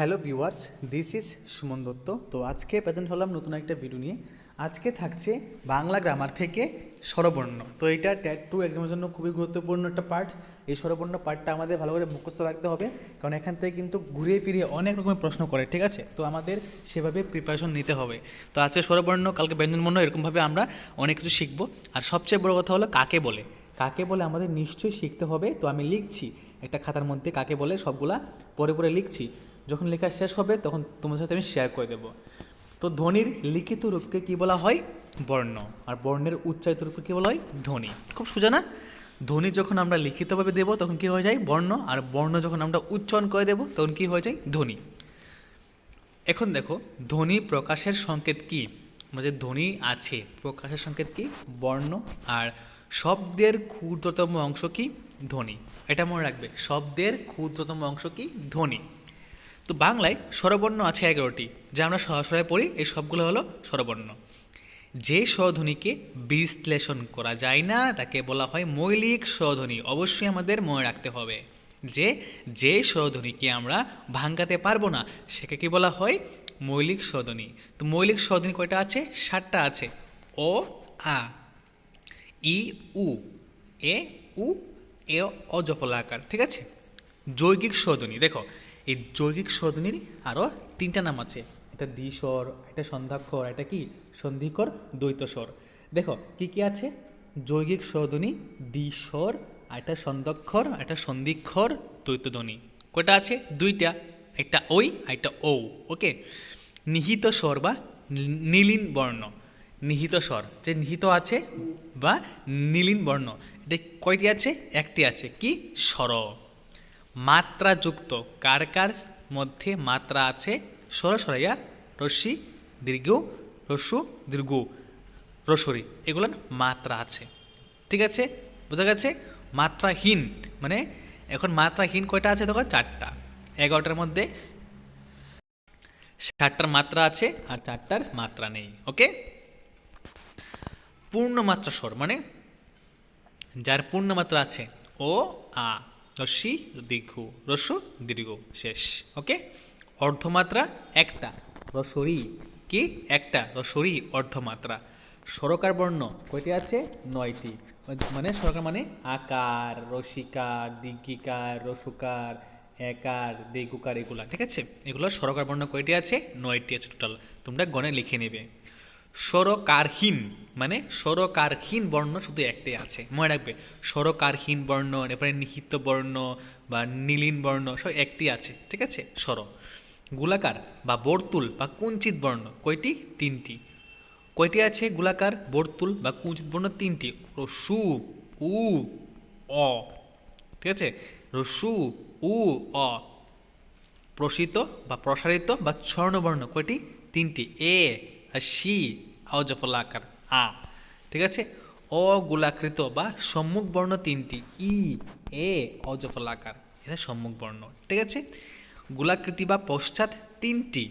Hello viewers, this is Suman Dutta. তো আজকে present হলাম নতুন একটা ভিডিও নিয়ে। আজকে থাকছে বাংলা গ্রামার থেকে স্বরবর্ণ। তো এটা ট্যাট টু এক্সামের জন্য খুবই গুরুত্বপূর্ণ একটা পার্ট এই স্বরবর্ণ পার্টটা আমাদের ভালো করে মুখস্থ রাখতে হবে, কারণ এখান থেকে কিন্তু ঘুরিয়ে ফিরিয়ে অনেক রকমের প্রশ্ন করে, ঠিক আছে? তো আমাদের সেভাবে প্রিপারেশন নিতে হবে। তো আজকে স্বরবর্ণ, কালকে ব্যঞ্জনবর্ণ এরকমভাবে আমরা অনেক কিছু শিখব। আর সবচেয়ে বড় কথা হলো কাকে বলে। কাকে বলে আমাদের নিশ্চয়ই শিখতে হবে। তো আমি লিখছি একটা খাতার মধ্যে কাকে বলে সবগুলা, পরে পরে লিখছি। যখন লেখা শেষ হবে, তখন তোমার সাথে আমি শেয়ার করে দেবো। তো ধ্বনির লিখিত রূপকে কী বলা হয়? বর্ণ। আর বর্ণের উচ্চারিত রূপকে কী বলা হয়? ধ্বনি। খুব সোজা না? ধ্বনি যখন আমরা লিখিতভাবে দেবো, তখন কী হয়ে যায়? বর্ণ। আর বর্ণ যখন আমরা উচ্চারণ করে দেবো, তখন কী হয়ে যায়? ধ্বনি। এখন দেখো, ধ্বনি প্রকাশের সংকেত কি? আমাদের ধ্বনি আছে। প্রকাশের সংকেত কি? বর্ণ। আর শব্দের ক্ষুদ্রতম অংশ কি? ধ্বনি। এটা মনে রাখবে। শব্দের ক্ষুদ্রতম অংশ কি? ধ্বনি। তো বাংলায় স্বরবর্ণ আছে এগারোটি, যা আমরা সরাসরি পড়ি, এই সবগুলো হলো স্বরবর্ণ। যে স্বধ্বনিকে বিশ্লেষণ করা যায় না, তাকে বলা হয় মৌলিক স্বধ্বনি, অবশ্যই আমাদের মনে রাখতে হবে যে যে স্বধ্বনিকে আমরা ভাঙ্গাতে পারব না, সেকে কি বলা হয় মৌলিক স্বধ্বনি। তো মৌলিক স্বধ্বনি কয়টা আছে? ষাটটা আছে। ও আ, ই, উ, এ উ, এ অজফলা আকার ঠিক আছে? যৌগিক স্বধ্বনি, দেখো এই যৌগিক স্বধ্বনির আরও তিনটা নাম আছে। এটা দ্বিস্বর, এটা সন্ধ্যাক্ষর, এটা কি? সন্ধিকর দ্বৈত স্বর দেখো, কি কি আছে? যৌগিক স্বধ্বনি দ্বিস্বর এটা সন্ধ্যাক্ষর এটা সন্ধিক্ষর দ্বৈত ধ্বনি কয়টা আছে? দুইটা। একটা ওই একটা ও ওকে? নিহিত স্বর বা নীলিন বর্ণ। নিহিত স্বর যে নিহিত আছে বা নীলিন বর্ণ। এটা কয়টি আছে? একটি আছে। কি? স্বর। মাত্রাযুক্ত। কার কার মধ্যে মাত্রা আছে? স্বর সরাইয়া রস্যি দীর্ঘ রস্যু দীর্ঘ, রসরি, এগুলোর মাত্রা আছে। ঠিক আছে? বোঝা গেছে? মাত্রাহীন মানে এখন মাত্রাহীন কয়টা আছে দেখো? চারটা। এগারোটার মধ্যে ষাটটার মাত্রা আছে আর চারটার মাত্রা নেই, ওকে? পূর্ণমাত্রা স্বর মানে যার পূর্ণমাত্রা আছে, ও, আ। রস্যি দীর্ঘ রস্য দীর্ঘ, শেষ ওকে অর্ধমাত্রা একটা, রসরি, কি? একটা, রসরি, অর্ধমাত্রা। সরকার বর্ণ কয়টি আছে? নয়টি। মানে সরকার মানে আকার, রসিকার, দীর্ঘিকার, রসুকার, একার, দীর্ঘকার, এগুলা, ঠিক আছে? এগুলো সরকার বর্ণ কয়টি আছে? নয়টি আছে টোটাল তোমরা গণে লিখে নেবে। স্বরকারহীন মানে স্বরকারহীন বর্ণ শুধু একটাই আছে। মনে রাখবে, স্বরকারহীন বর্ণ, এরপরে নিহিত বর্ণ বা নীলিন বর্ণ, সব একটি আছে, ঠিক আছে? স্বর। গোলাকার বা বর্তুল বা কুঞ্চিত বর্ণ, কয়টি? তিনটি। কয়টি আছে গোলাকার, বর্তুল বা কুঞ্চিত বর্ণ? তিনটি। রসু, উ, অ, ঠিক আছে? রসু, উ, অ। প্রসিত বা প্রসারিত বা স্বর্ণবর্ণ কয়টি? তিনটি। এ, আর সি অজফল আকার আ, ঠিক আছে? অগোলাকৃত বা সম্মুখ বর্ণ তিনটি। ই, এ অজফল আকার এটা সম্মুখ বর্ণ ঠিক আছে? গোলাকৃতি বা পশ্চাৎ তিনটি।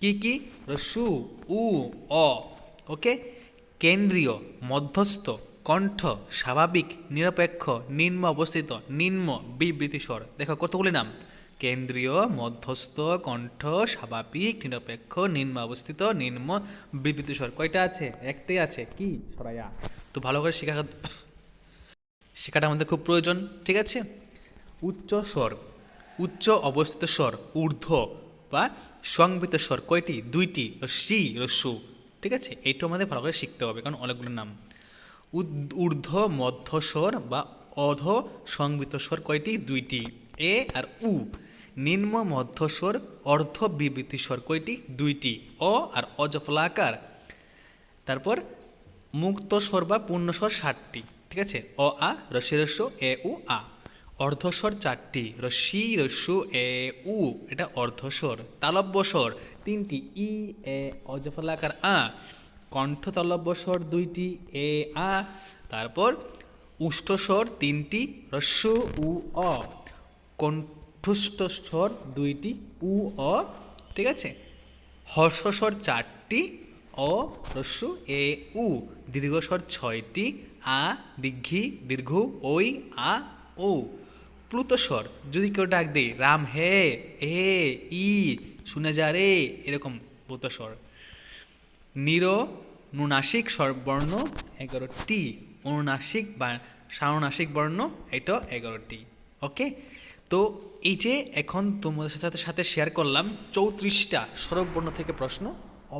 কি কি? রসু, উ, অ ওকে কেন্দ্রীয়, মধ্যস্থ, কণ্ঠ, স্বাভাবিক, নিরপেক্ষ, নিম্ন অবস্থিত, নিম্ন বিবৃতি স্বর দেখো কতগুলি নাম? কেন্দ্রীয় মধ্যস্থ, কণ্ঠ, স্বাভাবিক, নিরপেক্ষ, নিম্ন অবস্থিত, নিম্ন বিবৃতি স্বর কয়টা আছে? একটাই আছে। কি? সরাইয়া। তো ভালো করে শেখা শেখাটা আমাদের খুব প্রয়োজন, ঠিক আছে? উচ্চ স্বর, উচ্চ অবস্থিত স্বর, ঊর্ধ্ব বা সংবৃত স্বর কয়টি? দুইটি সি রস্যু ঠিক আছে? এইটা আমাদের ভালো করে শিখতে হবে, কারণ অনেকগুলো নাম। ঊর্ধ্ব মধ্যস্বর বা অধ সংবৃত স্বর কয়টি? দুইটি, এ আর উ। নিম্ন মধ্যস্বর, অর্ধ বিবৃতি স্বর কয়টি? দুইটি। অ আর অজফলাকার তারপর মুক্ত স্বর বা পূর্ণস্বর ষাটটি। ঠিক আছে? অ, আ রসি রস্য এ, উ, আ। অর্ধস্বর চারটি রসি রস্যু এ, উ। এটা অর্ধস্বর তালব্য স্বর তিনটি, ই, এ অজফলাকার আ। কণ্ঠ তালব্য স্বর দুইটি, এ, আ। তারপর উষ্ঠস্বর তিনটি রস্য উ, অ। কণ্ঠস্থ স্বর দুইটি উ, অ, ঠিক আছে? হর্ষস্বর চারটি, অ, রস্যু, এ, উ। দীর্ঘস্বর ছয়টি, আ দীর্ঘি দীর্ঘ ওই আ ও প্লুতস্বর, যদি কেউ ডাক দেয়, রাম হে, এ, ই, শুনে যা রে, এরকম বলতো স্বর নির, নুনাসিক স্বরবর্ণ, এগারোটি। অনুনাসিক বা সানুনাসিক বর্ণ, এটা এগারোটি। ওকে? তো এই যে এখন তোমাদের সাথে সাথে শেয়ার করলাম চৌত্রিশটা স্বরবর্ণ থেকে প্রশ্ন,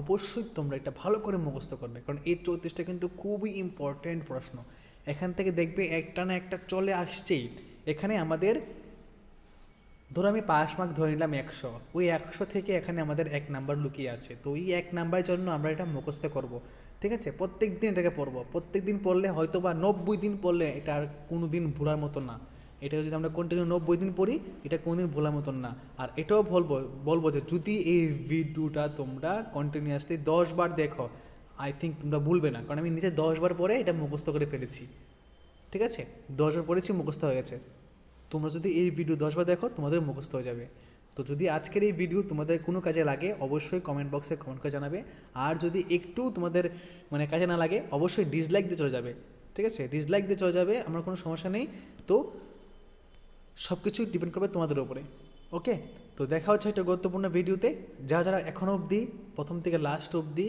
অবশ্যই তোমরা এটা ভালো করে মুখস্থ করবে, কারণ এই চৌত্রিশটা কিন্তু খুবই ইম্পর্ট্যান্ট প্রশ্ন। এখান থেকে দেখবে একটা না একটা চলে আসছেই। এখানে আমাদের, ধরো আমি পাঁচ মার্ক ধরে নিলাম একশো, ওই একশো থেকে এখানে আমাদের এক নাম্বার লুকিয়ে আছে। তো ওই এক নাম্বারের জন্য আমরা এটা মুখস্থ করব, ঠিক আছে? প্রত্যেক দিন এটাকে পড়ব। প্রত্যেক দিন পড়লে হয়তো বা নব্বই দিন পড়লে এটা আর কোনো দিন ভুলার মতো না। এটা যদি আমরা কন্টিনিউ নব্বই দিন পড়ি, এটা কোনোদিন ভোলার মতন না। আর এটাও বলব বলব যে যদি এই ভিডিওটা তোমরা কন্টিনিউয়াসলি দশ বার দেখো আই থিঙ্ক তোমরা ভুলবে না। কারণ আমি নিজে দশ বার পরে এটা মুখস্থ করে ফেলেছি। ঠিক আছে? দশবার পড়েছি, মুখস্থ হয়ে গেছে। তোমরা যদি এই ভিডিও দশবার দেখো, তোমাদের মুখস্থ হয়ে যাবে। তো যদি আজকের এই ভিডিও তোমাদের কোনো কাজে লাগে, অবশ্যই কমেন্ট বক্সে কমেন্ট করে জানাবে। আর যদি একটু তোমাদের মানে কাজে না লাগে, অবশ্যই ডিসলাইক দিয়ে চলে যাবে। ঠিক আছে? ডিসলাইক দিয়ে চলে যাবে, আমার কোনো সমস্যা নেই। তো সব কিছুই ডিপেন্ড করবে তোমাদের উপরে ওকে তো দেখা হচ্ছে একটা গুরুত্বপূর্ণ ভিডিওতে যারা যারা এখনও অবধি, প্রথম থেকে লাস্ট অবধি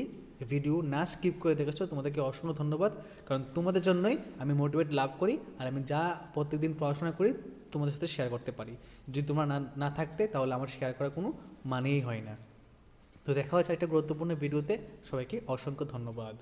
ভিডিও না স্কিপ করে দেখেছ, তোমাদেরকে অসংখ্য ধন্যবাদ। কারণ তোমাদের জন্যই আমি মোটিভেট লাভ করি, আর আমি যা প্রত্যেকদিন পড়াশোনা করি, তোমাদের সাথে শেয়ার করতে পারি। যদি তোমরা না না থাকতে, তাহলে আমার শেয়ার করার কোনো মানেই হয় না। তো দেখা হচ্ছে একটা গুরুত্বপূর্ণ ভিডিওতে সবাইকে অসংখ্য ধন্যবাদ।